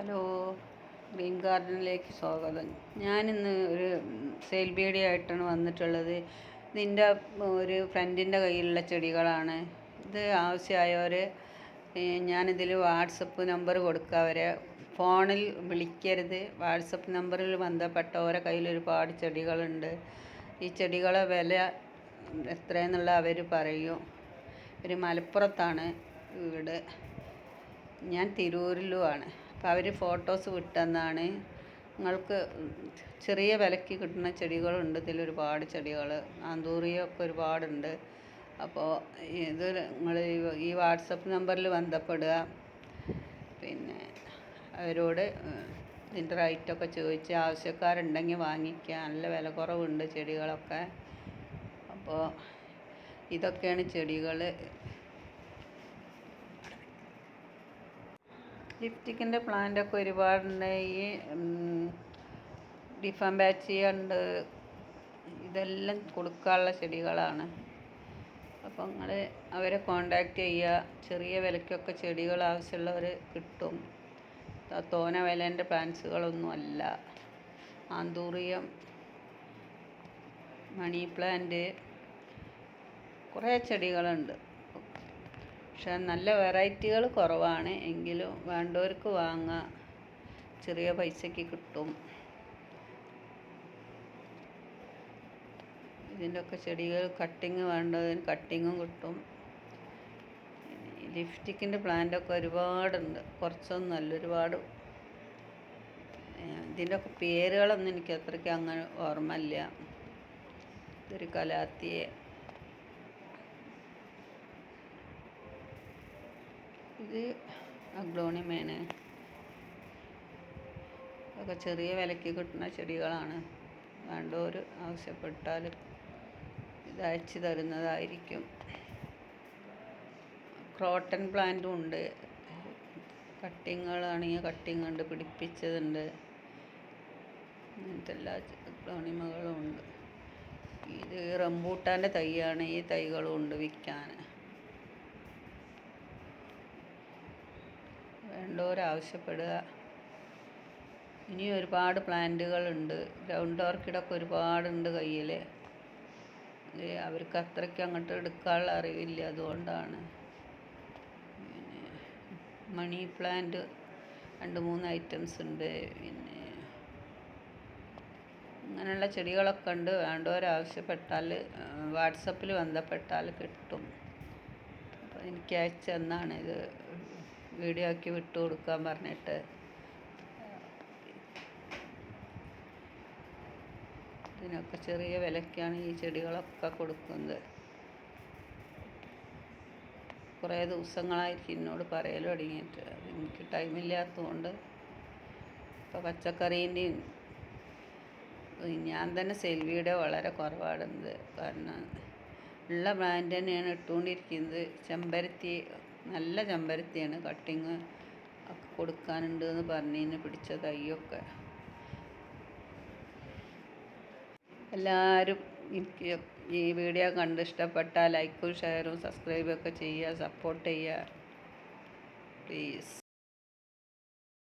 Hello green ഗാർഡനിലേക്ക് സ്വാഗതം. ഞാനിന്ന് ഒരു സെയിൽ വീഡിയോ ആയിട്ടാണ് വന്നിട്ടുള്ളത്. നിന്റെ ഒരു ഫ്രണ്ടിന്റെ കയ്യിലുള്ള ചെടികളാണ്. ഇത് ആവശ്യമായവർ ഞാനിതിൽ വാട്സപ്പ് നമ്പർ കൊടുക്കുക അവരെ ഫോണിൽ വിളിക്കരുത്. വാട്സപ്പ് നമ്പറിൽ ബന്ധപ്പെട്ടവരെ കയ്യിൽ ഒരുപാട് ചെടികളുണ്ട്. ഈ ചെടികളെ വില എത്രയെന്നുള്ള അവർ പറയും. ഒരു മലപ്പുറത്താണ് വീട്. ഞാൻ തിരൂരിലുമാണ് അപ്പോൾ അവർ ഫോട്ടോസ് വിട്ടെന്നാണ്. നിങ്ങൾക്ക് ചെറിയ വിലയ്ക്ക് കിട്ടുന്ന ചെടികളുണ്ട്. ഇതിൽ ഒരുപാട് ചെടികൾ ആന്തൂറിയൊക്കെ ഒരുപാടുണ്ട്. അപ്പോൾ ഇത് നിങ്ങൾ ഈ വാട്സപ്പ് നമ്പറിൽ ബന്ധപ്പെടുക. പിന്നെ അവരോട് ഇതിന്റെ റേറ്റൊക്കെ ചോദിച്ച് ആവശ്യക്കാരുണ്ടെങ്കിൽ വാങ്ങിക്കുക നല്ല വില കുറവുണ്ട് ചെടികളൊക്കെ. അപ്പോൾ ഇതൊക്കെയാണ് ചെടികൾ. ലിപ്റ്റിക്കിന്റെ പ്ലാന്റൊക്കെ ഒരുപാടുണ്ട്. ഈ ഡിഫാം ഉണ്ട് ഇതെല്ലാം കൊടുക്കാനുള്ള ചെടികളാണ്. അപ്പോൾ നിങ്ങൾ അവരെ കോണ്ടാക്റ്റ് ചെയ്യുക. ചെറിയ വിലയ്ക്കൊക്കെ ചെടികൾ ആവശ്യമുള്ളവർ കിട്ടും. തോന വിലേന്റെ പ്ലാന്റ്സുകളൊന്നും അല്ല. ആന്തൂറിയം മണി പ്ലാന്റ് കുറേ ചെടികളുണ്ട്. പക്ഷെ നല്ല വെറൈറ്റികൾ കുറവാണ്. എങ്കിലും വേണ്ടവർക്ക് വാങ്ങാം. ചെറിയ പൈസയ്ക്ക് കിട്ടും. ഇതിന്റെയൊക്കെ ചെടികൾ കട്ടിങ് വേണ്ടതിന് കട്ടിങ്ങും കിട്ടും. ലിപ്സ്റ്റിക്കിന്റെ പ്ലാന്റൊക്കെ ഒരുപാടുണ്ട്. കുറച്ചൊന്നുമല്ല ഒരുപാട്. ഇതിന്റെയൊക്കെ പേരുകളൊന്നും എനിക്ക് അത്രയ്ക്ക് അങ്ങനെ ഓർമ്മയില്ല. ഇതൊരു കലാത്തിയെ. ഇത് അഗ്ലോണിമയാണ് ഒക്കെ ചെറിയ വിലയ്ക്ക് കിട്ടുന്ന ചെടികളാണ്. വേണ്ടവർ ആവശ്യപ്പെട്ടാൽ ഇത് അയച്ചു തരുന്നതായിരിക്കും. ക്രോട്ടൺ പ്ലാന്റും ഉണ്ട്. കട്ടിങ്ങുകളാണെങ്കിൽ കട്ടിങ് ഉണ്ട് പിടിപ്പിച്ചതുണ്ട്. അങ്ങനത്തെ എല്ലാ അഗ്ലോണിമകളും ഉണ്ട്. ഇത് റംബൂട്ടാന്റെ തൈയാണ്. ഈ തൈകളും ഉണ്ട് വിൽക്കാൻ. വേണ്ടവർ ആവശ്യപ്പെടുക ഇനി ഒരുപാട് പ്ലാന്റുകളുണ്ട് ഗ്രൗണ്ട് ഓർക്കിഡൊക്കെ ഒരുപാടുണ്ട് കയ്യിൽ അവർക്ക് അത്രയ്ക്ക് അങ്ങോട്ട് എടുക്കാനുള്ള അറിവില്ല അതുകൊണ്ടാണ്. പിന്നെ മണി പ്ലാന്റ് രണ്ട് മൂന്ന് ഐറ്റംസ് ഉണ്ട്. പിന്നെ അങ്ങനെയുള്ള ചെടികളൊക്കെ ഉണ്ട്. വേണ്ടവരാവശ്യപ്പെട്ടാൽ വാട്സപ്പിൽ ബന്ധപ്പെട്ടാൽ കിട്ടും. അപ്പോൾ എനിക്ക് അയച്ചു തന്നാണ് ഇത്. വീഡിയോ ആക്കി വിട്ടു കൊടുക്കാൻ പറഞ്ഞിട്ട്. ഇതിനൊക്കെ ചെറിയ വിലയ്ക്കാണ് ഈ ചെടികളൊക്കെ കൊടുക്കുന്നത്. കുറേ ദിവസങ്ങളായിരിക്കും എന്നോട് പറയൽ തുടങ്ങിയിട്ട്. എനിക്ക് ടൈമില്ലാത്തതുകൊണ്ട് ഇപ്പോൾ പച്ചക്കറീന്റെയും ഞാൻ തന്നെ സെൽവിയുടെ വളരെ കുറവാടുന്നത് കാരണം ഉള്ള ബ്രാൻഡ് തന്നെയാണ് ഇട്ടുകൊണ്ടിരിക്കുന്നത്. ചെമ്പരത്തി നല്ല ചെമ്പരത്തിയാണ്. കട്ടിങ് ഒക്കെ കൊടുക്കാനുണ്ട് എന്ന് പറഞ്ഞതിന് പിടിച്ച തൈയൊക്കെ. എല്ലാവരും എനിക്ക് ഈ വീഡിയോ കണ്ട് ഇഷ്ടപ്പെട്ടാൽ ലൈക്കും ഷെയറും സബ്സ്ക്രൈബൊക്കെ ചെയ്യുക സപ്പോർട്ട് ചെയ്യുക. പ്ലീസ്